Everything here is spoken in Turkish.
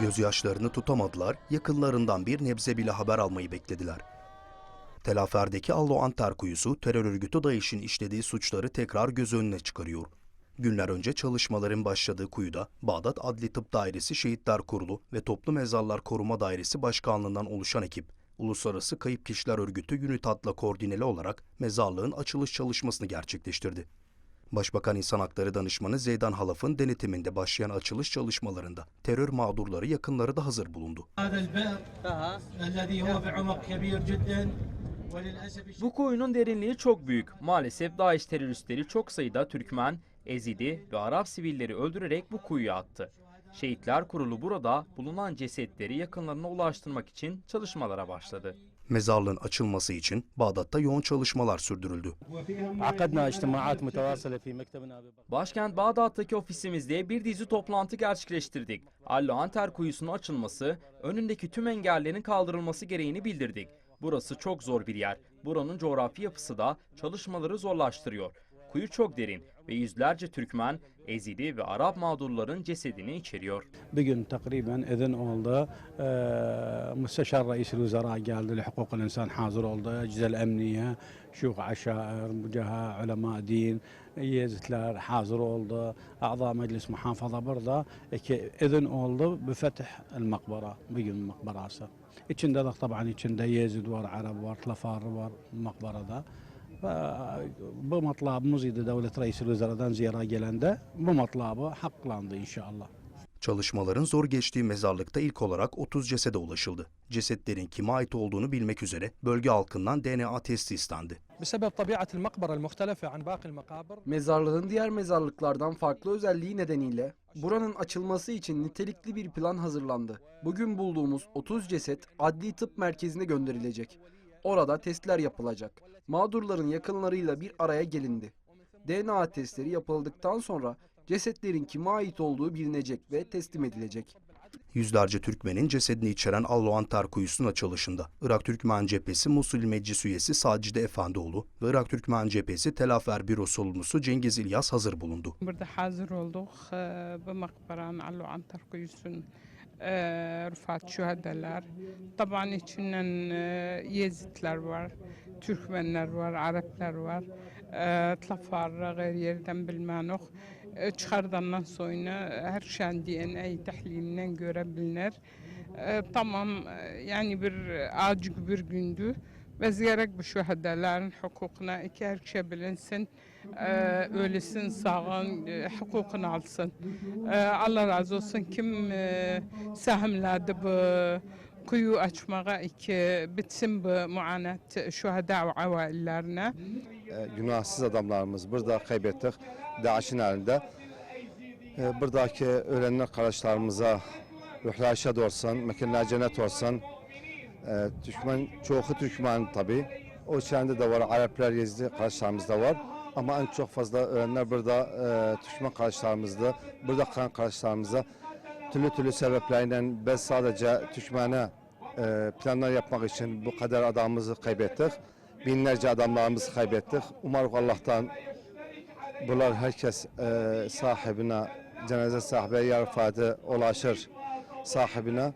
Gözyaşlarını tutamadılar, yakınlarından bir nebze bile haber almayı beklediler. Telafer'deki Allo Antar kuyusu terör örgütü DAEŞ'in işlediği suçları tekrar göz önüne çıkarıyor. Günler önce çalışmaların başladığı kuyuda Bağdat Adli Tıp Dairesi Şehitler Kurulu ve Toplu Mezarlar Koruma Dairesi Başkanlığından oluşan ekip, Uluslararası Kayıp Kişiler Örgütü UNITAD'la koordineli olarak mezarlığın açılış çalışmasını gerçekleştirdi. Başbakan İnsan Hakları Danışmanı Zeydan Halaf'ın denetiminde başlayan açılış çalışmalarında terör mağdurları yakınları da hazır bulundu. Bu kuyunun derinliği çok büyük. Maalesef DAEŞ teröristleri çok sayıda Türkmen, Ezidi ve Arap sivilleri öldürerek bu kuyuya attı. Şehitler Kurulu burada bulunan cesetleri yakınlarına ulaştırmak için çalışmalara başladı. Mezarlığın açılması için Bağdat'ta yoğun çalışmalar sürdürüldü. Başkent Bağdat'taki ofisimizde bir dizi toplantı gerçekleştirdik. Alloanter kuyusunun açılması, önündeki tüm engellerin kaldırılması gereğini bildirdik. Burası çok zor bir yer. Buranın coğrafi yapısı da çalışmaları zorlaştırıyor. Kuyu çok derin ve yüzlerce Türkmen, Ezidi ve Arap mağdurların cesedini içeriyor. Bir gün takriben edin oldu. Ee, Müsteşar Reis Vüzera geldi. Hukukul insan hazır oldu. Cizel Emniye, Şuh Aşair, Mücaha, Ulema Din, Yezitler hazır oldu. A'da Meclis Muhafaza burada. İki, edin oldu. Büfetih el makbara. Bir gün makbarası. İçinde de tabi hani içinde Yezid var, Arap var, Tlafarı var makbarada bu matlabımız idi devlet reisi Rize'den ziyara gelende. Bu matlabı haklandı inşallah. Çalışmaların zor geçtiği mezarlıkta ilk olarak 30 cesede ulaşıldı. Cesetlerin kime ait olduğunu bilmek üzere bölge halkından DNA testi istendi. Mezarlığın diğer mezarlıklardan farklı özelliği nedeniyle buranın açılması için nitelikli bir plan hazırlandı. Bugün bulduğumuz 30 ceset adli tıp merkezine gönderilecek. Orada testler yapılacak. Mağdurların yakınlarıyla bir araya gelindi. DNA testleri yapıldıktan sonra cesetlerin kime ait olduğu bilinecek ve teslim edilecek. Yüzlerce Türkmenin cesedini içeren Allo Antar kuyusunun açılışında Irak Türkmen Cephesi Musul Meclis üyesi Sacide Efendioğlu ve Irak Türkmen Cephesi Telafer Büro sorumlusu Cengiz İlyas hazır bulundu. Burada hazır olduk. Bu makbaranın Allo Antar kuyusun e, Rıfat Şühedeler. Taban içinden Yezidler var, Türkmenler var, Araplar var. E, Tlafarra gayr yerden bilmenok. E, Çıkardandan sonra her şeyin DNA tahlilinden görebilinir. E, Tamam yani bir acık bir gündü. Ziyaret bu şühedelerin hukukuna iki her şey bilinsin. Ee, ölüsün sağın e, hukukunu alsın. Ee, Allah razı olsun kim e, sahimledi bu kuyu açmaya iki bitsin bu muanat şüheda ve availlerine. e, günahsız adamlarımız burada kaybettik DAEŞ'in elinde. E, buradaki ölenler kardeşlerimize ruhlar şad olsun, mekanlar cennet olsun. E, Türkmen, çoğu Türkmen tabi. O içerisinde de var, Araplar, Yezidi kardeşlerimiz de var. Ama en çok fazla ölenler burada e, Türkmen kardeşlerimizde, burada kalan kardeşlerimize türlü türlü sebeplerle biz sadece Türkmen'e e, planlar yapmak için bu kadar adamımızı kaybettik. Binlerce adamlarımızı kaybettik. Umarım Allah'tan bunlar herkes e, sahibine, cenaze sahibi yer ulaşır sahibine.